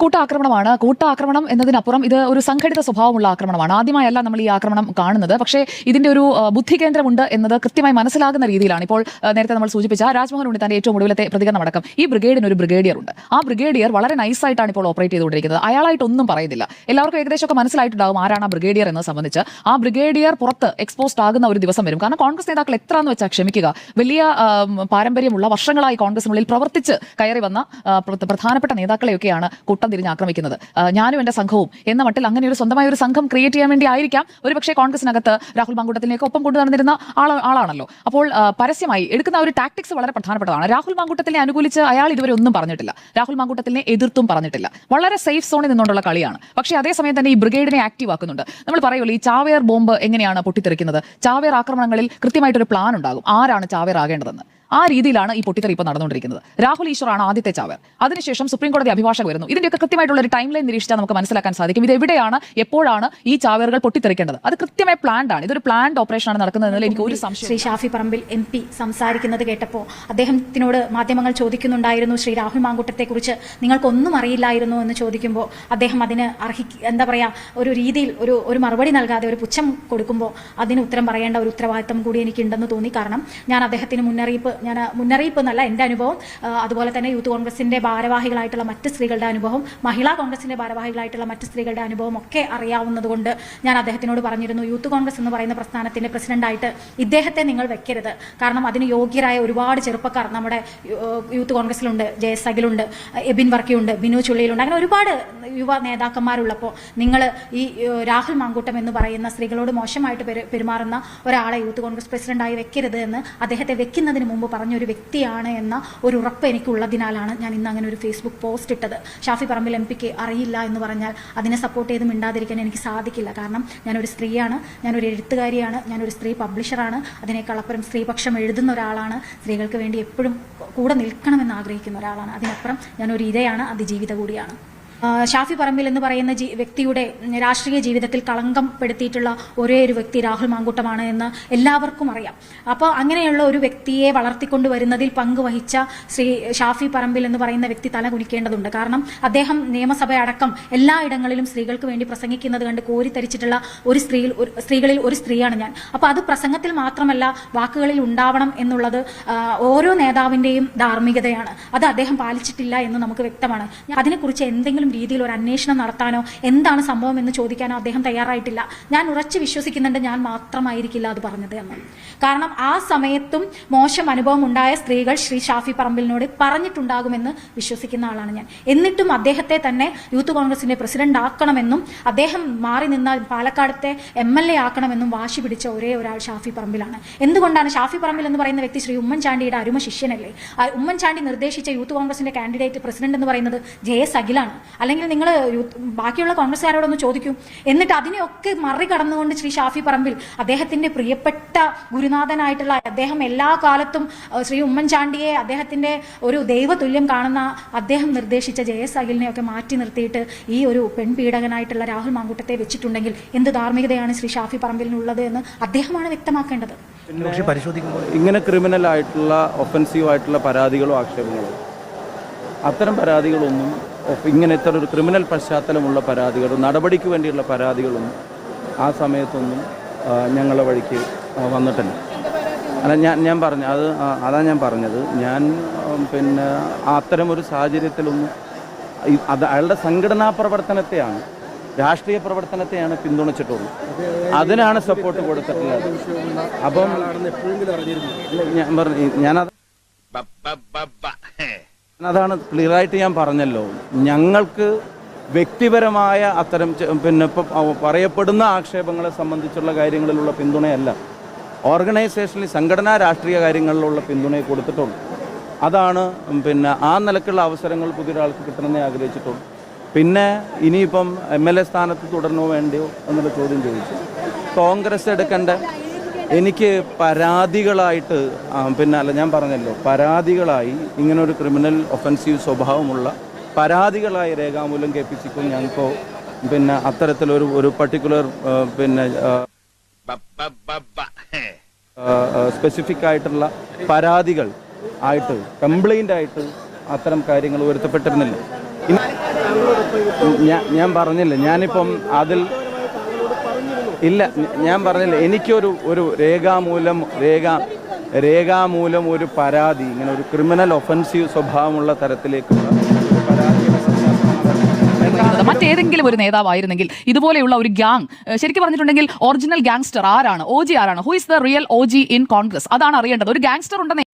കൂട്ടാക്രമണമാണ്. കൂട്ടാക്രമണം എന്നതിനപ്പുറം ഇത് ഒരു സംഘടിത സ്വഭാവമുള്ള ആക്രമണമാണ്. ആദ്യമായല്ല നമ്മൾ ഈ ആക്രമണം കാണുന്നത്. പക്ഷേ ഇതിന്റെ ഒരു ബുദ്ധി കേന്ദ്രമുണ്ട് എന്നത് കൃത്യമായി മനസ്സിലാകുന്ന രീതിയിലാണ് ഇപ്പോൾ നേരത്തെ നമ്മൾ സൂചിപ്പിച്ച രാജ്മോഹൻ ഉണ്ണിത്താന്റെ ഏറ്റവും ഒടുവിലത്തെ പ്രതികരണം അടക്കം. ഈ ബ്രിഗേഡിന് ഒരു ബ്രിഗേഡിയർ ഉണ്ട്. ആ ബ്രിഗേഡിയർ വളരെ നൈസായിട്ടാണ് ഇപ്പോൾ ഓപ്പറേറ്റ് ചെയ്തുകൊണ്ടിരിക്കുന്നത്. അയാളായിട്ടൊന്നും പറയുന്നില്ല. എല്ലാവർക്കും ഏകദേശമൊക്കെ മനസ്സിലായിട്ടുണ്ടാകും ആരാണ് ആ ബ്രിഗേഡിയർ എന്നത് സംബന്ധിച്ച്. ആ ബ്രിഗേഡിയർ പുറത്ത് എക്സ്പോസ്ഡ് ആകുന്ന ഒരു ദിവസം വരും. കാരണം കോൺഗ്രസ് നേതാക്കൾ എത്ര എന്ന് വെച്ചാൽ ക്ഷമിക്കുക. വലിയ പാരമ്പര്യമുള്ള വർഷങ്ങളായി കോൺഗ്രസിനുള്ളിൽ പ്രവർത്തിച്ച് കയറി വന്ന പ്രധാനപ്പെട്ട നേതാക്കളെയൊക്കെയാണ് കൂട്ടം തിരിഞ്ഞ് ആക്രമിക്കുന്നത്. ഞാനും എന്റെ സംഘവും എന്ന മട്ടിൽ അങ്ങനെ ഒരു സ്വന്തമായ ഒരു സംഘം ക്രിയേറ്റ് ചെയ്യാൻ വേണ്ടി ആയിരിക്കാം. ഒരുപക്ഷെ കോൺഗ്രസിനകത്ത് രാഹുൽ മാങ്കൂട്ടത്തിലേക്ക് ഒപ്പം കൊണ്ടു നടന്നിരുന്ന ആളാണല്ലോ. അപ്പോൾ പരസ്യമായി എടുക്കുന്ന ഒരു ടാക്ടിക്സ് വളരെ പ്രധാനപ്പെട്ടതാണ്. രാഹുൽ മാങ്കൂട്ടത്തിനെ അനുകൂലിച്ച് അയാൾ ഇതുവരെ ഒന്നും പറഞ്ഞിട്ടില്ല. രാഹുൽ മാങ്കൂട്ടത്തിനെ എതിർത്തും പറഞ്ഞിട്ടില്ല. വളരെ സേഫ് സോണിൽ നിന്നുകൊണ്ടുള്ള കളിയാണ്. പക്ഷേ അതേസമയം തന്നെ ഈ ബ്രിഗേഡിനെ ആക്റ്റീവ് ആക്കുന്നുണ്ട്. നമ്മൾ പറയുമല്ലോ ഈ ചാവേർ ബോംബ് എങ്ങനെയാണ് പൊട്ടിത്തെറിക്കുന്നത്? ചാവേർ ആക്രമണങ്ങളിൽ കൃത്യമായിട്ടൊരു പ്ലാൻ ഉണ്ടാകും. ആരാണ് ചാവേർ ആകേണ്ടതെന്ന്? ആ രീതിയിലാണ് ഈ പൊട്ടിത്തെറി ഇപ്പോൾ നടന്നുകൊണ്ടിരിക്കുന്നത്. രാഹുൽ ഈശ്വറാണ് ആദ്യത്തെ ചാവർ. അതിനുശേഷം സുപ്രീം കോടതി അഭിഭാഷകർ വരുന്നു. ഇതിന്റെയൊക്കെ കൃത്യമായിട്ടുള്ള ഒരു ടൈം ലൈൻ നിരീക്ഷിച്ചാൽ നമുക്ക് മനസ്സിലാക്കാൻ സാധിക്കും. ഇത് എവിടെയാണ് എപ്പോഴാണ് ഈ ചാവേറുകൾ പൊട്ടിത്തെറിക്കേണ്ടത്? അത് കൃത്യമായ പ്ലാൻഡ് ആണ്. ഇതൊരു പ്ലാൻഡ് ഓപ്പറേഷൻ ആണ് നടക്കുന്നതെന്നതിൽ എനിക്ക് ഒരു സംശയം ശ്രീ ഷാഫി പറമ്പിൽ എം പി സംസാരിക്കുന്നത് കേട്ടപ്പോൾ അദ്ദേഹത്തിനോട് മാധ്യമങ്ങൾ ചോദിക്കുന്നുണ്ടായിരുന്നു ശ്രീ രാഹുൽ മാങ്കുട്ടത്തെക്കുറിച്ച് നിങ്ങൾക്കൊന്നും അറിയില്ലായിരുന്നു എന്ന് ചോദിക്കുമ്പോൾ അദ്ദേഹം അതിന് അർഹി എന്താ പറയാ ഒരു രീതിയിൽ ഒരു ഒരു മറുപടി നൽകാതെ ഒരു പുച്ഛം കൊടുക്കുമ്പോൾ അതിന് ഉത്തരം പറയേണ്ട ഒരു ഉത്തരവാദിത്തം കൂടി എനിക്കുണ്ടെന്ന് തോന്നി. കാരണം ഞാൻ അദ്ദേഹത്തിന് മുന്നറിയിപ്പ് ഞാൻ മുന്നറിയിപ്പ് എന്നല്ല എന്റെ അനുഭവം. അതുപോലെ തന്നെ യൂത്ത് കോൺഗ്രസിന്റെ ഭാരവാഹികളായിട്ടുള്ള മറ്റ് സ്ത്രീകളുടെ അനുഭവം മഹിളാ കോൺഗ്രസിന്റെ ഭാരവാഹികളായിട്ടുള്ള മറ്റ് സ്ത്രീകളുടെ അനുഭവം ഒക്കെ അറിയാവുന്നതുകൊണ്ട് ഞാൻ അദ്ദേഹത്തിനോട് പറഞ്ഞിരുന്നു യൂത്ത് കോൺഗ്രസ് എന്ന് പറയുന്ന പ്രസ്ഥാനത്തിന്റെ പ്രസിഡന്റായിട്ട് ഇദ്ദേഹത്തെ നിങ്ങൾ വെക്കരുത്. കാരണം അതിന് യോഗ്യരായ ഒരുപാട് ചെറുപ്പക്കാർ നമ്മുടെ യൂത്ത് കോൺഗ്രസിലുണ്ട് ജെ എസ് അഖിലുണ്ട് എബിൻ വർക്കിയുണ്ട് ബിനു ചുള്ളിയിലുണ്ട് അങ്ങനെ ഒരുപാട് യുവ നേതാക്കന്മാരുള്ളപ്പോൾ നിങ്ങൾ ഈ രാഹുൽ മാങ്കൂട്ടം എന്ന് പറയുന്ന സ്ത്രീകളോട് മോശമായിട്ട് പെരുമാറുന്ന ഒരാളെ യൂത്ത് കോൺഗ്രസ് പ്രസിഡന്റായി വെക്കരുത് എന്ന് അദ്ദേഹത്തെ വെക്കുന്നതിന് മുമ്പ് പറഞ്ഞ ഒരു വ്യക്തിയാണ് എന്ന ഒരു ഉറപ്പ് എനിക്കുള്ളതിനാലാണ് ഞാൻ ഇന്ന് അങ്ങനെ ഒരു ഫേസ്ബുക്ക് പോസ്റ്റ് ഇട്ടത്. ഷാഫി പറമ്പിൽ എം പിക്ക് അറിയില്ല എന്ന് പറഞ്ഞാൽ അതിനെ സപ്പോർട്ട് ചെയ്ത് മിണ്ടാതിരിക്കാൻ എനിക്ക് സാധിക്കില്ല. കാരണം ഞാനൊരു സ്ത്രീയാണ് ഞാനൊരു എഴുത്തുകാരിയാണ് ഞാനൊരു സ്ത്രീ പബ്ലിഷറാണ് അതിനേക്കാൾ അപ്പുറം സ്ത്രീപക്ഷം എഴുതുന്ന ഒരാളാണ്. സ്ത്രീകൾക്ക് വേണ്ടി എപ്പോഴും കൂടെ നിൽക്കണമെന്ന് ആഗ്രഹിക്കുന്ന ഒരാളാണ്. അതിനപ്പുറം ഞാനൊരു ഇരയാണ് അതിജീവിത കൂടിയാണ്. ഷാഫി പറമ്പിൽ എന്ന് പറയുന്ന വ്യക്തിയുടെ രാഷ്ട്രീയ ജീവിതത്തിൽ കളങ്കം പെടുത്തിയിട്ടുള്ള ഒരേ ഒരു വ്യക്തി രാഹുൽ മാങ്കൂട്ടമാണ് എന്ന് എല്ലാവർക്കും അറിയാം. അപ്പോൾ അങ്ങനെയുള്ള ഒരു വ്യക്തിയെ വളർത്തിക്കൊണ്ടുവരുന്നതിൽ പങ്കുവഹിച്ച ശ്രീ ഷാഫി പറമ്പിൽ എന്ന് പറയുന്ന വ്യക്തി തല കുനിക്കേണ്ടതുണ്ട്. കാരണം അദ്ദേഹം നിയമസഭയടക്കം എല്ലായിടങ്ങളിലും സ്ത്രീകൾക്ക് വേണ്ടി പ്രസംഗിക്കുന്നത് കണ്ട് കോരിത്തരിച്ചിട്ടുള്ള ഒരു സ്ത്രീ സ്ത്രീകളിൽ ഒരു സ്ത്രീയാണ് ഞാൻ. അപ്പോൾ അത് പ്രസംഗത്തിൽ മാത്രമല്ല വാക്കുകളിൽ ഉണ്ടാവണം എന്നുള്ളത് ഓരോ നേതാവിന്റെയും ധാർമ്മികതയാണ്. അത് അദ്ദേഹം പാലിച്ചിട്ടില്ല എന്ന് നമുക്ക് വ്യക്തമാണ്. അതിനെക്കുറിച്ച് എന്തെങ്കിലും രീതിയിൽ ഒരു അന്വേഷണം നടത്താനോ എന്താണ് സംഭവം എന്ന് ചോദിക്കാനോ അദ്ദേഹം തയ്യാറായിട്ടില്ല. ഞാൻ ഉറച്ചു വിശ്വസിക്കുന്നുണ്ട് ഞാൻ മാത്രമായിരിക്കില്ല അത് പറഞ്ഞത് എന്ന്. കാരണം ആ സമയത്തും മോശം അനുഭവം ഉണ്ടായ സ്ത്രീകൾ ശ്രീ ഷാഫി പറമ്പിലിനോട് പറഞ്ഞിട്ടുണ്ടാകുമെന്ന് വിശ്വസിക്കുന്ന ആളാണ് ഞാൻ. എന്നിട്ടും അദ്ദേഹത്തെ തന്നെ യൂത്ത് കോൺഗ്രസിന്റെ പ്രസിഡന്റ് ആക്കണമെന്നും അദ്ദേഹം മാറി നിന്ന പാലക്കാടത്തെ എം എൽ എ ആക്കണമെന്നും വാശി പിടിച്ച ഒരേ ഒരാൾ ഷാഫി പറമ്പിലാണ്. എന്തുകൊണ്ടാണ് ഷാഫി പറമ്പിൽ എന്ന് പറയുന്ന വ്യക്തി ശ്രീ ഉമ്മൻചാണ്ടിയുടെ അരുമ ശിഷ്യനല്ലേ? ഉമ്മൻചാണ്ടി നിർദ്ദേശിച്ച യൂത്ത് കോൺഗ്രസിന്റെ കാൻഡിഡേറ്റ് പ്രസിഡന്റ് എന്ന് പറയുന്നത് ജെ എസ് അഖിലാണ്. അല്ലെങ്കിൽ നിങ്ങൾ ബാക്കിയുള്ള കോൺഗ്രസ്സുകാരോടൊന്ന് ചോദിക്കൂ. എന്നിട്ട് അതിനെയൊക്കെ മറികടന്നുകൊണ്ട് ശ്രീ ഷാഫി പറമ്പിൽ അദ്ദേഹത്തിന്റെ പ്രിയപ്പെട്ട ഗുരുനാഥനായിട്ടുള്ള അദ്ദേഹം എല്ലാ കാലത്തും ശ്രീ ഉമ്മൻചാണ്ടിയെ അദ്ദേഹത്തിന്റെ ഒരു ദൈവതുല്യം കാണുന്ന അദ്ദേഹം നിർദ്ദേശിച്ച ജെ എസ് അഖിലിനെയൊക്കെ മാറ്റി നിർത്തിയിട്ട് ഈ ഒരു പെൺപീഡകനായിട്ടുള്ള രാഹുൽ മാങ്കൂട്ടത്തെ വെച്ചിട്ടുണ്ടെങ്കിൽ എന്ത് ധാർമ്മികതയാണ് ശ്രീ ഷാഫി പറമ്പിലിനുള്ളത് എന്ന് അദ്ദേഹമാണ് വ്യക്തമാക്കേണ്ടത്. ഇങ്ങനെ ക്രിമിനൽ ആയിട്ടുള്ള ഒഫൻസീവ് ആയിട്ടുള്ള പരാതികളോ ആക്ഷേപങ്ങളോ? അത്തരം പരാതികളൊന്നും ഒപ്പ- ഇങ്ങനെ ഒരു ക്രിമിനൽ പശ്ചാത്തലമുള്ള പരാതികളും നടപടിക്ക് വേണ്ടിയുള്ള പരാതികളും ആ സമയത്തൊന്നും ഞങ്ങളെ വഴിക്ക് വന്നിട്ടില്ല. അല്ല ഞാൻ ഞാൻ പറഞ്ഞു അത് അതാണ് ഞാൻ പറഞ്ഞത്. ഞാൻ പിന്നെ അത്തരമൊരു സാഹചര്യത്തിലൊന്നും അത് അയാളുടെ സംഘടനാ പ്രവർത്തനത്തെയാണ് രാഷ്ട്രീയ പ്രവർത്തനത്തെയാണ് പിന്തുണച്ചിട്ടുള്ളത്. അതിനാണ് സപ്പോർട്ട് കൊടുത്തിട്ടുള്ളത്. അപ്പം ഞാൻ പറഞ്ഞു ഞാനത് അതാണ് ക്ലിയറായിട്ട് ഞാൻ പറഞ്ഞല്ലോ. ഞങ്ങൾക്ക് വ്യക്തിപരമായ അത്തരം പിന്നെ ഇപ്പം പറയപ്പെടുന്ന ആക്ഷേപങ്ങളെ സംബന്ധിച്ചുള്ള കാര്യങ്ങളിലുള്ള പിന്തുണയല്ല. ഓർഗനൈസേഷനിൽ സംഘടനാ രാഷ്ട്രീയ കാര്യങ്ങളിലുള്ള പിന്തുണയെ കൊടുത്തിട്ടുള്ളൂ അതാണ് പിന്നെ ആ നിലക്കുള്ള അവസരങ്ങൾ പുതിയൊരാൾക്ക് കിട്ടണമെന്നേ ആഗ്രഹിച്ചിട്ടുള്ളൂ. പിന്നെ ഇനിയിപ്പം എം എൽ എ സ്ഥാനത്ത് തുടരണോ വേണ്ടയോ എന്നുള്ള ചോദ്യം ചോദിച്ചു. കോൺഗ്രസ് എടുക്കേണ്ട. എനിക്ക് പരാതികളായിട്ട് പിന്നെ അല്ല ഞാൻ പറഞ്ഞല്ലോ പരാതികളായി ഇങ്ങനൊരു ക്രിമിനൽ ഒഫൻസീവ് സ്വഭാവമുള്ള പരാതികളായി രേഖാമൂലം കേൾപ്പിച്ചിട്ടും ഞങ്ങൾക്കോ പിന്നെ അത്തരത്തിലൊരു ഒരു പർട്ടിക്കുലർ പിന്നെ സ്പെസിഫിക് ആയിട്ടുള്ള പരാതികൾ ആയിട്ട് കംപ്ലൈന്റ് ആയിട്ട് അത്തരം കാര്യങ്ങൾ ഉയർത്തപ്പെട്ടിരുന്നില്ല ഞാൻ ഞാൻ പറഞ്ഞില്ല ഞാനിപ്പം അതിൽ ഇല്ല ഞാൻ പറഞ്ഞില്ല എനിക്കൊരു ഒരു രേഖാമൂലം രേഖ രേഖാമൂലം ഒരു പരാതി ഇങ്ങനെ ഒരു ക്രിമിനൽ ഒഫൻസീവ് സ്വഭാവമുള്ള തരത്തിലേക്കുള്ള. മറ്റേതെങ്കിലും ഒരു നേതാവായിരുന്നെങ്കിൽ ഇതുപോലെയുള്ള ഒരു ഗ്യാങ് ശരിക്കും പറഞ്ഞിട്ടുണ്ടെങ്കിൽ ഒറിജിനൽ ഗാങ്സ്റ്റർ ആരാണ്? ഒ ജി ആരാണ്? Who is the real O G in Congress അതാണ് അറിയേണ്ടത്. ഒരു ഗാങ്സ്റ്റർ ഉണ്ടെന്ന്